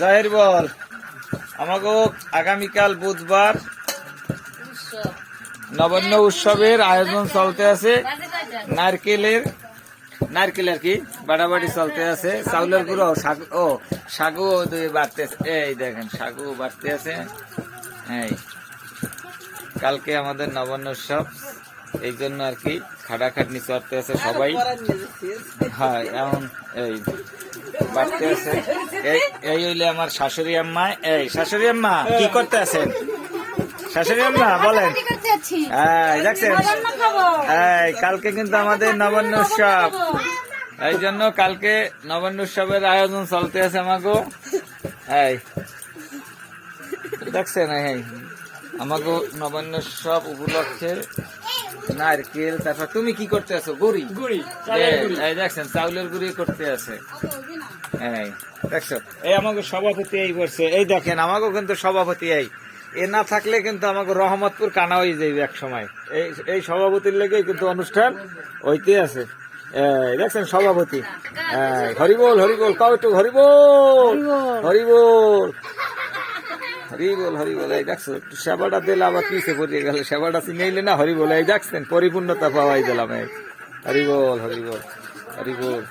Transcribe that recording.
জাহির বল। আমাকে আগামীকাল বুধবার নবান্ন উৎসবের আয়োজন চলতে আছে। নারকেলের নারকেল আর কি? বাড়াবাড়ি চলতে আছে। চাউলের গুঁড়ো শাক ও, সাগু বাড়তে এই দেখেন, সাগু বাড়তে আছে। কালকে আমাদের নবান্ন উৎসব। এই জন্য আর কি খাটাখাটনি চড়তে আছে সবাই। হ্যাঁ এমন এই বাড়তে আছে। এই হইলে আমার শাশুড়ি আম্মা। এই, শাশুড়ি আম্মা, কি করতে আছেন? শাশুড়ি আম্মা, বলেন। হ্যাঁ দেখছেন? এই, কালকে কিন্তু আমাদের নবান্ন উৎসব। এই জন্য কালকে নবান্ন উৎসবের আয়োজন চলতে আছে আমাকে এই, দেখছেন? এই আমাকে নবান্ন উৎসব উপলক্ষে নারকেল তারপর তুমি কি করতে আছো? গুড়ি। গুড়ি এই দেখছেন চাউলের গুড়ি করতে আছে। এই দেখছ? এই আমাকে সভাপতি এই করছে। এই দেখেন আমাকেও কিন্তু সভাপতি এই। এ না থাকলে কিন্তু আমাকে রহমতপুর কানা হয়ে যাইবে এক সময়। এই এই সভাপতির লেগে কিন্তু অনুষ্ঠান হইতে আছে। দেখছেন সভাপতি। হরিবোল হরিবোল কাউ একটু হরিবোল। হরিবোল! হরিবোল হরিবোল, এই দেখছ, একটু সেবাটা দিলে আবার পিছে পড়িয়ে গেল? সেবাটা চিনাইলে না হরিবোল, এই দেখছেন, পরিপূর্ণতা পাওয়াই দিলাম হরিবোল হরিবোল হরিবোল।